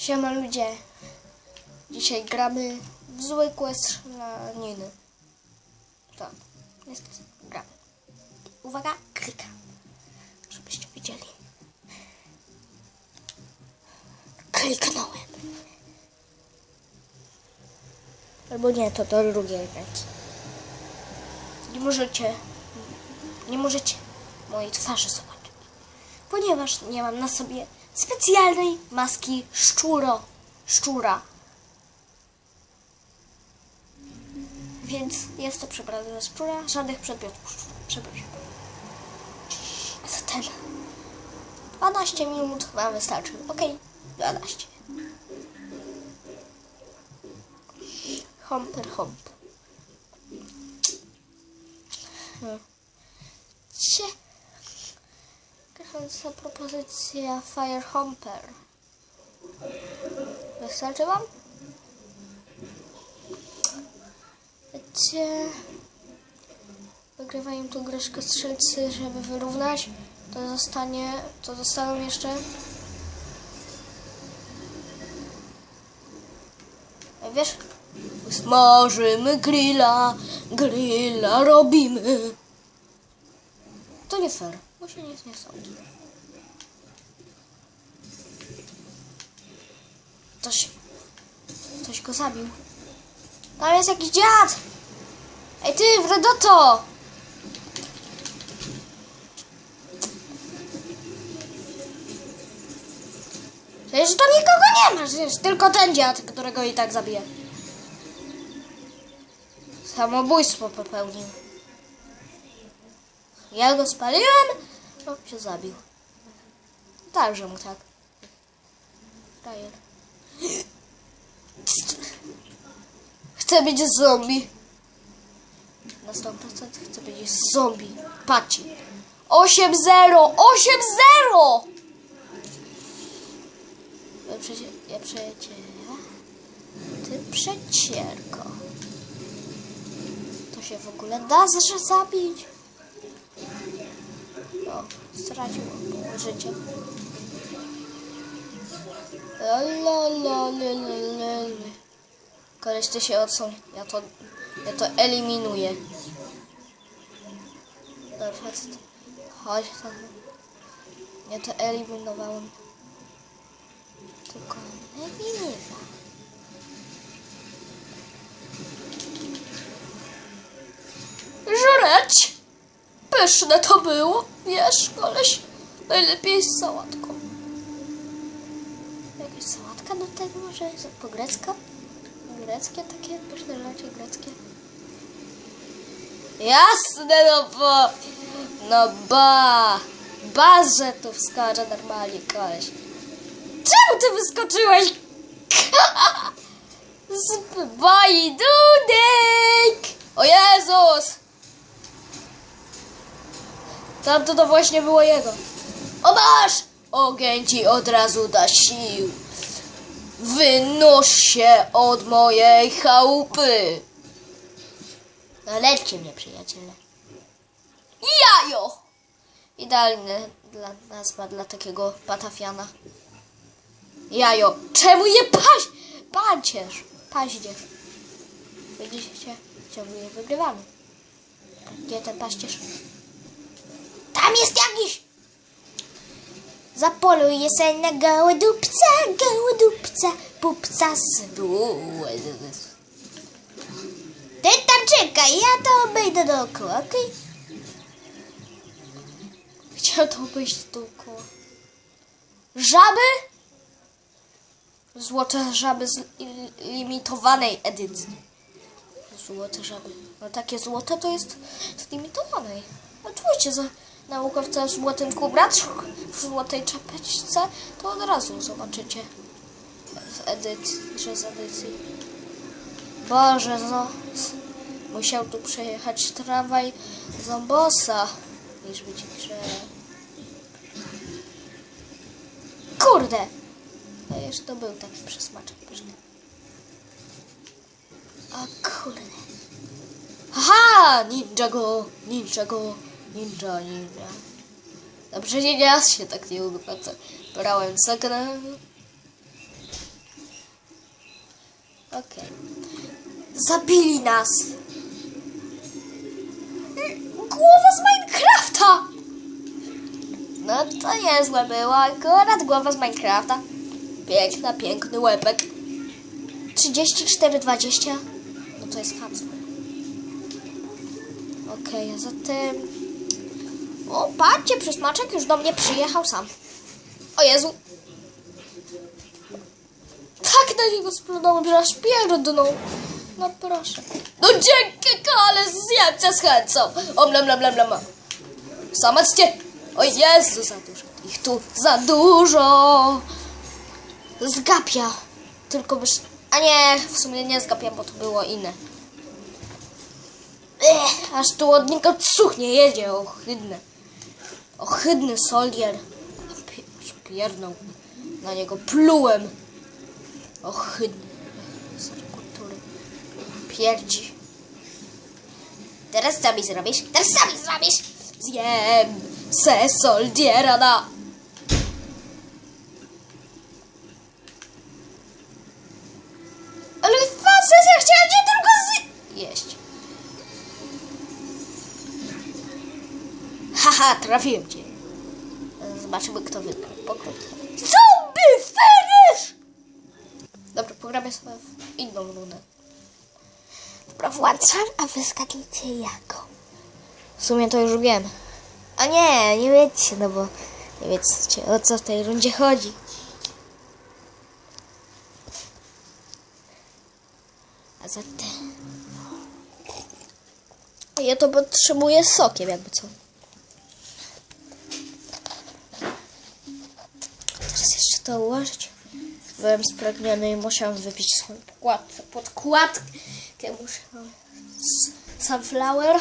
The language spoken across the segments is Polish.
Siema ludzie. Dzisiaj gramy w zwykłe strzelaniny. Tak, niestety gramy. Uwaga, klikam. Żebyście widzieli. Kliknąłem. Albo nie, to do drugiej ręki. Nie możecie, nie możecie mojej twarzy zobaczyć ponieważ nie mam na sobie specjalnej maski szczuro, szczura. Więc jest to przebrane za szczura, żadnych przedmiotów. Przepraszam. Zatem 12 minut wam wystarczy. Ok, 12. Homper homp. Hmm. Cie. Kręcąca propozycja Fire Humper. Wystarczy wam? Wiecie, wygrywają tu greszkę strzelcy, żeby wyrównać. To zostanie, to zostaną jeszcze Wiesz? Smażymy grilla, grilla robimy. To nie fair, bo się nic nie sądzi. Ktoś, ktoś go zabił. Tam jest jakiś dziad! Ej ty, Wredoto! Przecież to nikogo nie ma, przecież tylko ten dziad, którego i tak zabije. Samobójstwo popełnił. Ja go spaliłem, on się zabił. Także mu tak. Frajer. Chcę być zombie. Na 100% chcę być zombie. Patrzcie. 8-0! 8-0! Ja przecie... Ja przecie... Ty przecierko. To się w ogóle da zabić? Stracił życie. Koleś, ty się odsuń. Ja to, ja to eliminuję. Facet. Chodź tam. Ja to eliminowałem. Tylko eliminowa. Żreć! Pyszne to było. Wiesz, koleś. Najlepiej z sałatką. Jakaś sałatka do tego może? Po grecka? Greckie takie? Pyszne rzeczy greckie. Jasne, no bo... No ba... Bazę tu wskacze normalnie, koleś. Czemu ty wyskoczyłeś? Z boi dudek! O Jezus! Tamto to właśnie było jego. O masz! Ogień ci od razu da sił. Wynoś się od mojej chałupy. No lećcie mnie, przyjaciele. Jajo! Idealne dla nazwa dla takiego patafiana. Jajo. Czemu je paś? Pancierz. Paździerz. Widzicie? Ciągle wygrywamy. Gdzie ten paździerz? Tam jest jakiś! Zapoluję se na gołodupca, gołodupca, pupca z Ty tam czekaj, ja to obejdę dookoła, okej? Chciał to obejść dookoła. Żaby? Złote żaby z li- limitowanej edycji. Złote żaby. No takie złote to jest z limitowanej. Czujcie, za naukowca w złotym kubraczu, w złotej czapeczce, to od razu zobaczycie w edycji, że z edycji. Boże, no. Musiał tu przejechać tramwaj zombosa, niż być grze. Kurde! A jeszcze to był taki przysmaczek pyszny. A kurde. Aha! Ninja go! Ninja! Ninja, ninja. Dobrze, nie raz się tak nie udowodza. Brałem sakrę. Okej. Zabili nas. Głowa z Minecrafta! No to niezłe było. Akurat głowa z Minecrafta. Piękna, piękny łebek. 34,20. No to jest hamstwo. Okej, a zatem... O, patrzcie, przysmaczek już do mnie przyjechał sam. O Jezu. Tak na niego splunąłem, że aż pierdnął. No proszę. No dzięki, ale zjem cię z chęcą. Om, lam, lam, lam, lam. Zobaczcie. O Jezu, za dużo. Ich tu za dużo. Zgapia. Tylko byś... A nie, w sumie nie zgapia, bo to było inne. Ech, aż tu od niego cuchnie jedzie, ohydne. Ohydny aż Pierdnął. Na niego plułem. Ohydny. Pierdzi. Teraz co mi zrobisz? Teraz co mi zrobisz? Zjem se soldiera na... Haha, trafiłem cię. Zobaczymy, kto wygrał. Pokrótce. Zombie finish! Dobra, pogramy sobie w inną rundę. Dobra, włączam, a wy zgadnijcie jaką. W sumie to już wiem. A nie, nie wiecie, no bo nie wiecie o co w tej rundzie chodzi. A zatem... Ja to potrzebuję sokiem, jakby co. Ułożyć. Byłem spragniony i musiałem wypić swoją podkładkę. Podkładkę musiałem. Sunflower.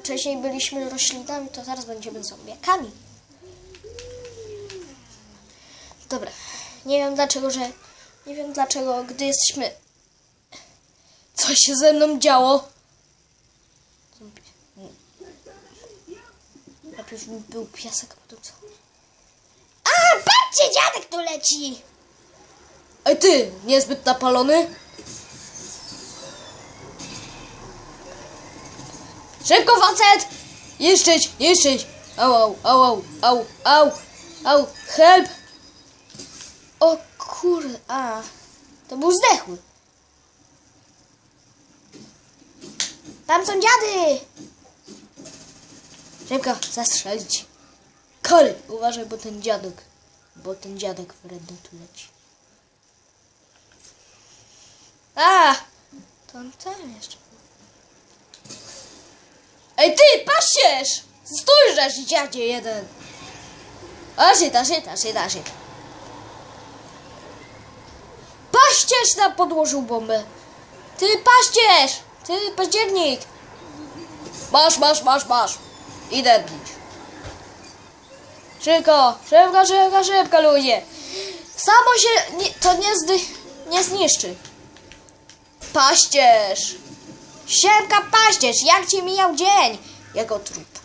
Wcześniej byliśmy roślinami, to teraz będziemy zombiakami. Dobra. Nie wiem dlaczego, że... Nie wiem dlaczego, gdy jesteśmy... Co się ze mną działo? Zombie. Najpierw był piasek, potem co? Patrzcie, dziadek tu leci! Ej ty, niezbyt napalony? Szybko facet! Niszczyć, niszczyć! Au, au, au, au, au, au, help! O kurde, a, to był zdechły. Tam są dziady! Szybko, zastrzelić. Kory, uważaj, bo ten dziadek, bo ten dziadek wredny tu leci. A! To on tam jeszcze. Ej ty, pasierz! Stójrzesz, dziadzie jeden! A żyta, żyta, żyta, żyta. Paścież nam podłożył bombę. Ty paścież! Ty październik! Masz, masz, masz, masz. Idę bić. Szybko, szybko, szybko, szybko, ludzie. Samo się nie, to nie, zdy, nie zniszczy. Paścież. Siemka paścież, jak ci mijał dzień? Jego trup.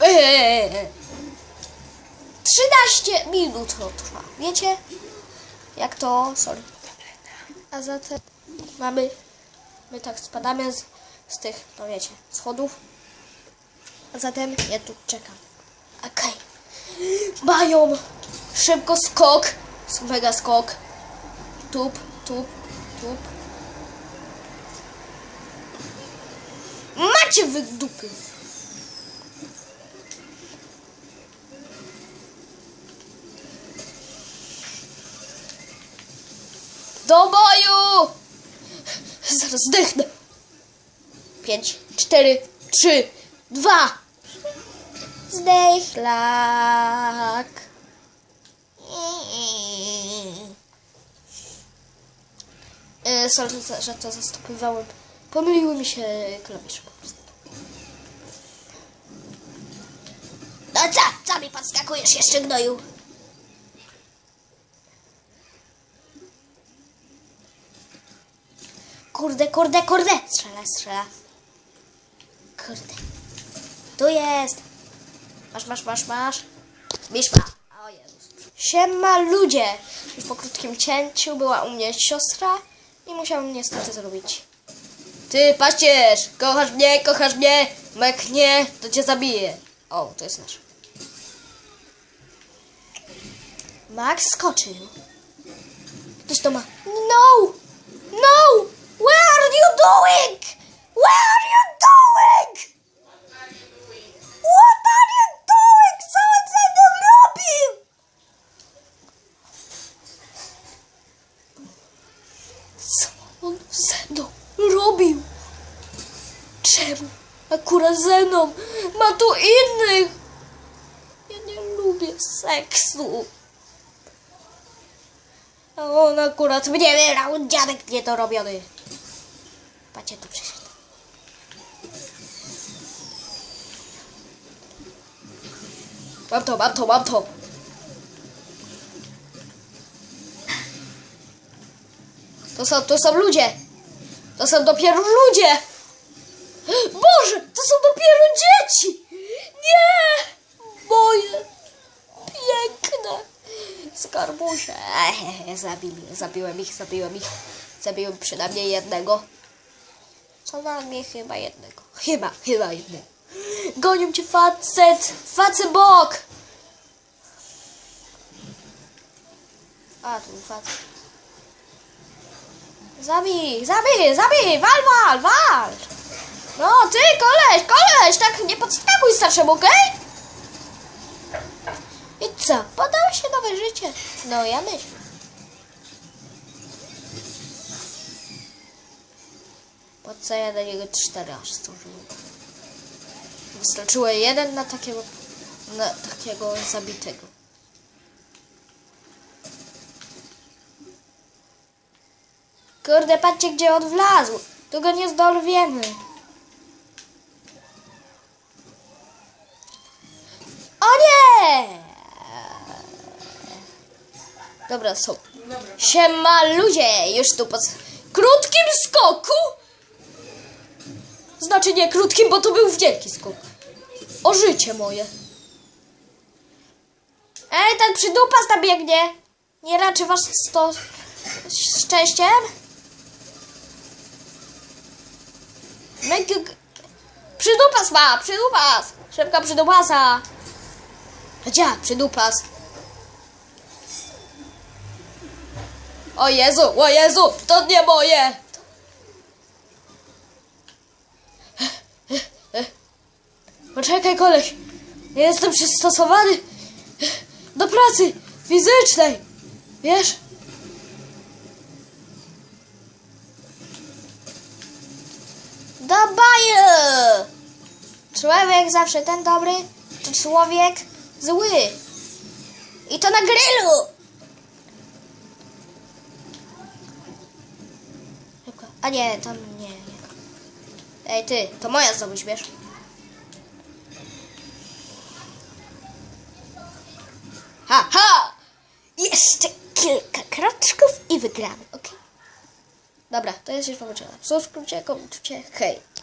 Eee. 13 minut to trwa. Wiecie? Jak to? Sorry. A zatem mamy... My tak spadamy z, z tych, no wiecie, schodów. A zatem ja tu czekam. Okej. Mają szybko skok. Mega skok. Tup, tup, tup. Macie wy dupy. Do boju! Zaraz zdechnę. Pięć, cztery, trzy, dwa. Zdechlak. E, Sorry, że- to zastopywałem. Pomyliły mi się klawisze po prostu. No co? Co mi podskakujesz jeszcze, gnoju? Kurde, kurde, kurde! Strzela, strzela. Kurde. Tu jest. Masz, masz, masz, masz. Miszma. O Jezus. Siema ludzie. I po krótkim cięciu była u mnie siostra i musiałem niestety zrobić. Ty, pacierz! Kochasz mnie, kochasz mnie! Bo jak nie, to cię zabiję. O, to jest nasz. Max skoczył. Ktoś to ma. No! No! Where are you doing? Where are you akurat ze mną? Ma tu innych. Ja nie lubię seksu. A on akurat mnie wyrał, dziadek niedorobiony. Patrzcie, tu przyszedł. Mam to, mam to, mam to. To są, to są ludzie. To są dopiero ludzie. Boże, to są dopiero dzieci. Nie, moje piękne skarbusze. Ehehe, zabili, zabiłem ich, zabiłem ich. Zabiłem przynajmniej jednego. Co na mnie chyba jednego. Chyba, chyba jednego. Gonią cię facet, facet bok. A, tu facet. Zabij, zabij, zabij, wal, wal, wal. No, ty, koleś, koleś, tak nie podskakuj starszemu, okej? I co, podał się nowe życie? No, ja myślę. Po co ja na niego cztery aż zdążyłem? Wystarczyło jeden na takiego, na takiego zabitego. Kurde, patrzcie gdzie on wlazł. Tu go nie zdolwiemy. O Dobra, są. Siema ludzie, już tu po krótkim skoku. Znaczy nie krótkim, bo to był wielki skok. O życie moje. Ej, ten przydupas tam biegnie. Nie raczy was to szczęściem? Myk... Przydupas ma, przydupas. Szybka przydupasa. Gdzie? Przydupas. O Jezu, o Jezu, to nie moje. Poczekaj, koleś. Nie jestem przystosowany do pracy fizycznej. Wiesz? Do! Człowiek zawsze ten dobry, człowiek zły. I to na! Szybko. A nie, tam nie, nie. Ej ty, to moja zdobycz, wiesz? Ha, ha! Jeszcze kilka kroczków i wygramy, ok? Dobra, to jest już połączone. Subskrybujcie, komentujcie, hej.